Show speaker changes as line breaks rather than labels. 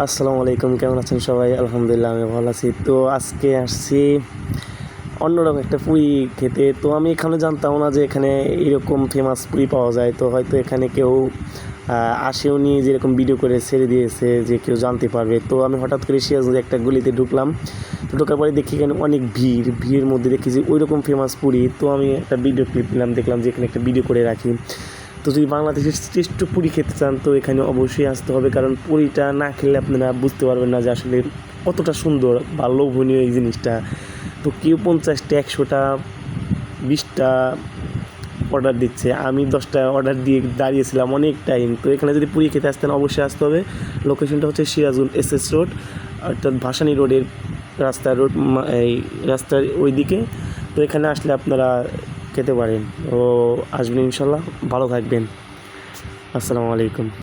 আসসালামু আলাইকুম, কেমন আছেন সবাই? আলহামদুলিল্লাহ, আমি ভালো আছি। তো আজকে আসছি অন্যরকম একটা পুরি খেতে। তো আমি এখানে জানতাম না যে এখানে এরকম ফেমাস পুরি পাওয়া যায়। তো হয়তো এখানে কেউ আসেও নি, যেরকম ভিডিও করে ছেড়ে দিয়েছে যে কেউ জানতে পারবে। তো আমি হঠাৎ করে সিরাজগঞ্জে একটা গলিতে ঢুকলাম। তো ঢোকার পরে দেখি এখানে অনেক ভিড়। ভিড়ের মধ্যে দেখি যে ওই রকম ফেমাস পুরি। তো আমি একটা ভিডিও ক্লিপ নিলাম, দেখলাম যে এখানে একটা ভিডিও করে রাখি। তো যদি বাংলাদেশের শ্রেষ্ঠ পুরি খেতে চান, তো এখানে অবশ্যই আসতে হবে। কারণ পুরিটা না খেলে আপনারা বুঝতে পারবেন না যে আসলে কতটা সুন্দর বা লোভনীয় এই জিনিসটা। তো কেউ পঞ্চাশটা, একশোটা, বিশটা অর্ডার দিচ্ছে। আমি দশটা অর্ডার দিয়ে দাঁড়িয়েছিলাম অনেক টাইম তো এখানে যদি পুরি খেতে আসতেন, অবশ্যই আসতে হবে। লোকেশনটা হচ্ছে সিরাজুল এস এস রোড অর্থাৎ ভাসানী রোডের রাস্তা রোড এই রাস্তার ওই দিকে তো এখানে আসলে আপনারা খেতে পারেন। ও আসবেন ইনশাল্লাহ। ভালো থাকবেন। আসসালামু আলাইকুম।